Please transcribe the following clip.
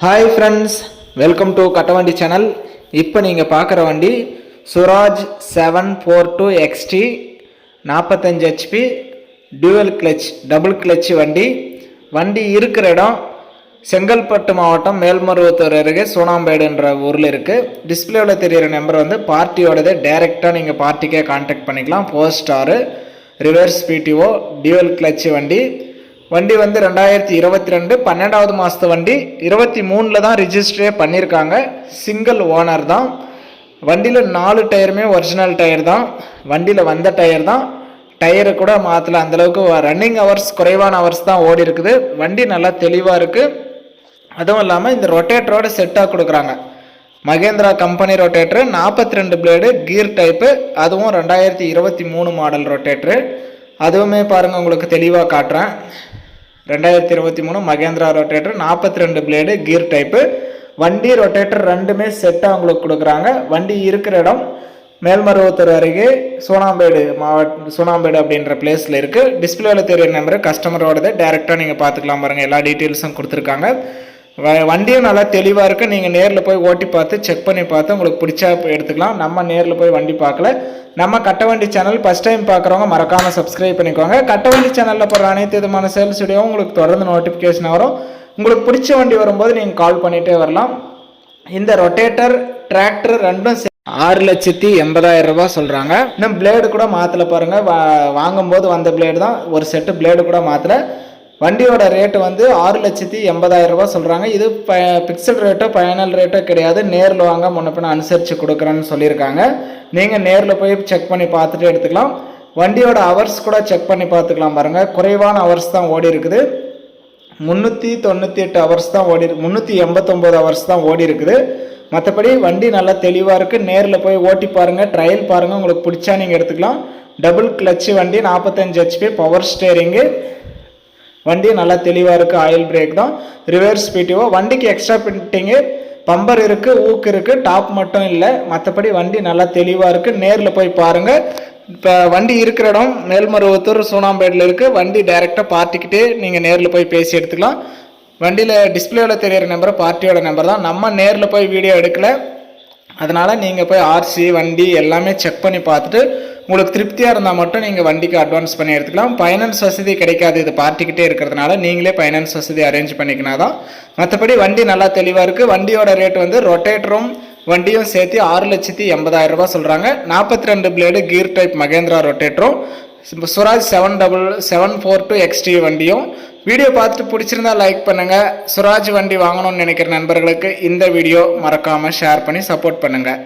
Hi friends welcome to கட்டவண்டி channel இப்போ நீங்கள் பார்க்குற வண்டி Swaraj seven four two XT நாற்பத்தஞ்சு HP dual clutch double clutch வண்டி. வண்டி இருக்கிற இடம் செங்கல்பட்டு மாவட்டம் மேல்மருவத்தூர் அருகே சோனாம்பேடுன்ற ஊரில் இருக்குது டிஸ்பிளேவில் தெரியிற நம்பர் வந்து பார்ட்டியோடது டைரெக்டாக நீங்கள் பார்ட்டிக்கே காண்டாக்ட் பண்ணிக்கலாம். Four star reverse PTO dual clutch வண்டி. வண்டி வந்து ரெண்டாயிரத்தி இருபத்தி ரெண்டு பன்னெண்டாவது மாதத்து வண்டி. இருபத்தி மூணில் தான் ரிஜிஸ்டரே பண்ணியிருக்காங்க சிங்கிள் ஓனர் தான். வண்டியில் நாலு டயருமே ஒரிஜினல் டயர் தான். வண்டியில் வந்த டயர் தான். டயரை கூட மாற்றல அந்தளவுக்கு ரன்னிங் ஹவர்ஸ் குறைவான ஹவர்ஸ் தான் ஓடி இருக்குது. வண்டி நல்லா தெளிவாக இருக்குது அதுவும் இல்லாமல் இந்த ரொட்டேட்டரோட செட்டாக கொடுக்குறாங்க. மகேந்திரா கம்பெனி ரொட்டேட்ரு நாற்பத்தி ரெண்டு பிளேடு கீர் டைப்பு அதுவும் ரெண்டாயிரத்தி இருபத்தி மூணு மாடல் ரொட்டேட்ரு அதுவுமே பாருங்கள் உங்களுக்கு தெளிவாக காட்டுறேன். ரெண்டாயிரத்தி இருபத்தி மூணு மகேந்திரா ரொட்டேட்டர் நாற்பத்தி ரெண்டு பிளேடு கீர் டைப்பு வண்டி ரொட்டேட்டர் ரெண்டுமே செட்டாக உங்களுக்கு கொடுக்குறாங்க. வண்டி இருக்கிற இடம் மேல்மருவத்தூர் அருகே சோனாம்பேடு மாவட்ட சோனாம்பேடு அப்படின்ற பிளேஸில் இருக்குது டிஸ்பிளேவில் தெரிய நம்பர் கஸ்டமரோடது டேரெக்டாக நீங்கள் பார்த்துக்கலாம் பாருங்கள் எல்லா டீட்டெயில்ஸும் கொடுத்துருக்காங்க. வ- வண்டியும் நல்லா தெளிவாக இருக்குது நீங்கள் நேரில் போய் ஓட்டி பார்த்து செக் பண்ணி பார்த்து உங்களுக்கு பிடிச்சா எடுத்துக்கலாம். நம்ம நேரில் போய் வண்டி பார்க்கல. நம்ம கட்டவண்டி சேனல் ஃபஸ்ட் டைம் பார்க்குறவங்க மறக்காமல் சப்ஸ்கிரைப் பண்ணிக்கோங்க. கட்டவண்டி சேனலில் போடுற அனைத்து விதமான சேல்ஸ் வீடியோவும் உங்களுக்கு தொடர்ந்து நோட்டிஃபிகேஷன் வரும். உங்களுக்கு பிடிச்ச வண்டி வரும்போது நீங்கள் கால் பண்ணிகிட்டே வரலாம். இந்த ரொட்டேட்டர் டிராக்டர் ரெண்டும் ஆறு லட்சத்தி எண்பதாயிரம் ரூபாய் சொல்கிறாங்க இன்னும் பிளேடு கூட மாற்றல பாருங்கள் வா வாங்கும்போது வந்த பிளேடு தான். ஒரு செட்டு பிளேடு கூட மாற்றல வண்டியோட ரேட்டு வந்து ஆறு லட்சத்தி எண்பதாயிரம் ரூபா சொல்கிறாங்க இது ப பிக்சல் ரேட்டோ ஃபைனல் ரேட்டோ கிடையாது. நேரில் வாங்க முன்ன பின்ன அனுசரித்து கொடுக்குறேன்னு சொல்லியிருக்காங்க. நீங்கள் நேரில் போய் செக் பண்ணி பார்த்துட்டு எடுத்துக்கலாம். வண்டியோட ஹவர்ஸ் கூட செக் பண்ணி பார்த்துக்கலாம் பாருங்கள் குறைவான ஹவர்ஸ் தான் ஓடி இருக்குது. முந்நூற்றி தொண்ணூற்றி எட்டு ஹவர்ஸ் தான் ஓடி முந்நூற்றி எண்பத்தொம்போது ஹவர்ஸ் தான் ஓடி இருக்குது. மற்றபடி வண்டி நல்லா தெளிவாக இருக்குது நேரில் போய் ஓட்டி பாருங்கள் ட்ரையல் பாருங்கள் உங்களுக்கு பிடிச்சா நீங்கள் எடுத்துக்கலாம். டபுள் கிளச்சு வண்டி நாற்பத்தஞ்சு ஹெச்பி பவர் ஸ்டேரிங்கு வண்டி நல்லா தெளிவாக இருக்குது ஆயில் பிரேக் தான். ரிவர்ஸ் பிடிஓ வண்டிக்கு எக்ஸ்ட்ரா பிட்டிங்கு பம்பர் இருக்குது ஊக்கு இருக்குது டாப் மட்டும் இல்லை மற்றபடி வண்டி நல்லா தெளிவாக இருக்குது நேரில் போய் பாருங்கள் இப்போ வண்டி இருக்கிற இடம் மேல்மருவத்தூர் சூனாம்பேட்டில் இருக்குது வண்டி டைரெக்டாக பார்ட்டிக்கிட்டே நீங்கள் நேரில் போய் பேசி எடுத்துக்கலாம். வண்டியில் டிஸ்பிளேவில் தெரியிற நம்பர் பார்ட்டியோட நம்பர் தான். நம்ம நேரில் போய் வீடியோ எடுக்கலை. அதனால் நீங்கள் போய் ஆர்சி வண்டி எல்லாமே செக் பண்ணி பார்த்துட்டு உங்களுக்கு திருப்தியாக இருந்தால் மட்டும் நீங்கள் வண்டிக்கு அட்வான்ஸ் பண்ணி எடுத்துக்கலாம். ஃபைனான்ஸ் வசதி கிடைக்காது இது பார்ட்டிக்கிட்டே இருக்கிறதுனால நீங்களே ஃபைனான்ஸ் வசதி அரேஞ்ச் பண்ணிக்கினா தான். மற்றபடி வண்டி நல்லா தெளிவாக இருக்குது வண்டியோட ரேட் வந்து ரொட்டேட்டரும் வண்டியும் சேர்த்து ஆறு லட்சத்தி எண்பதாயிரம் ரூபா சொல்கிறாங்க நாற்பத்தி ரெண்டு blade gear type Mahindra ரொட்டேட்டரும் Swaraj seven double seven four two XT வண்டியும். வீடியோ பார்த்துட்டு பிடிச்சிருந்தா லைக் பண்ணுங்கள் சுராஜ் வண்டி வாங்கணும்னு நினைக்கிற நண்பர்களுக்கு இந்த வீடியோ மறக்காமல் ஷேர் பண்ணி சப்போர்ட் பண்ணுங்கள்